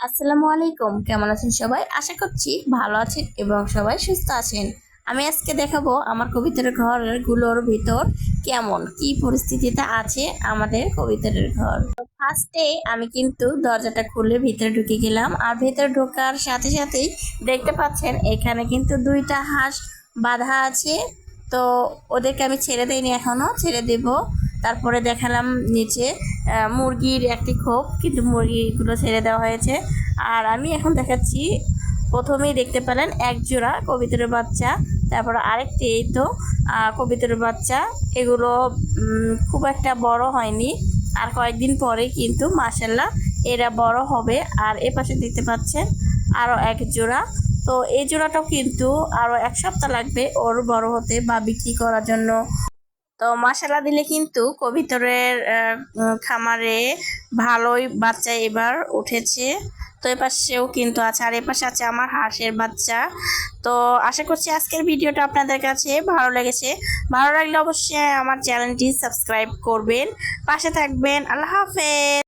আসসালামু আলাইকুম, কেমন আছেন সবাই? আশা করছি ভালো আছেন এবং সবাই সুস্থ আছেন। আমি আজকে দেখাবো আমার কবিতার ঘরগুলোর ভিতর কেমন, কি পরিস্থিতিতে আছে আমাদের কবিতার ঘর। ফার্স্টে আমি কিন্তু দরজাটা খুলে ভিতরে ঢুকে গেলাম আর ভিতরে ঢোকার সাথে সাথেই দেখতে পাচ্ছেন এখানে কিন্তু দুইটা হাঁস বাঁধা আছে। তো ওদেরকে আমি ছেড়ে দেইনি এখনও, ছেড়ে দেব। তারপরে দেখালাম নিচে মুরগির একটি খোপ, কিন্তু মুরগিগুলো ছেড়ে দেওয়া হয়েছে। আর আমি এখন দেখাচ্ছি, প্রথমেই দেখতে পেলেন এক জোড়া কবিতরের বাচ্চা, তারপর আরেকটি এই তো কবিতরের বাচ্চা। এগুলো খুব একটা বড় হয়নি, আর কয়েকদিন পরে কিন্তু মাসাল্লাহ এরা বড় হবে। আর এ পাশে দেখতে পাচ্ছেন আরও এক জোড়া তো এই জোড়াটাও কিন্তু আরও এক সপ্তাহ লাগবে ওর বড় হতে বা বিক্রি করার জন্য। তো মশলা দিলে কিন্তু কবিতরের খামারে ভালোই বাচ্চা এবার উঠেছে। তো এপাশেও পাশেও কিন্তু আছে, আর এপাশে পাশে আছে আমার হাঁসের বাচ্চা। তো আশা করছি আজকের ভিডিওটা আপনাদের কাছে ভালো লেগেছে। ভালো লাগলে অবশ্যই আমার চ্যানেলটি সাবস্ক্রাইব করবেন। পাশে থাকবেন। আল্লাহ হাফেজ।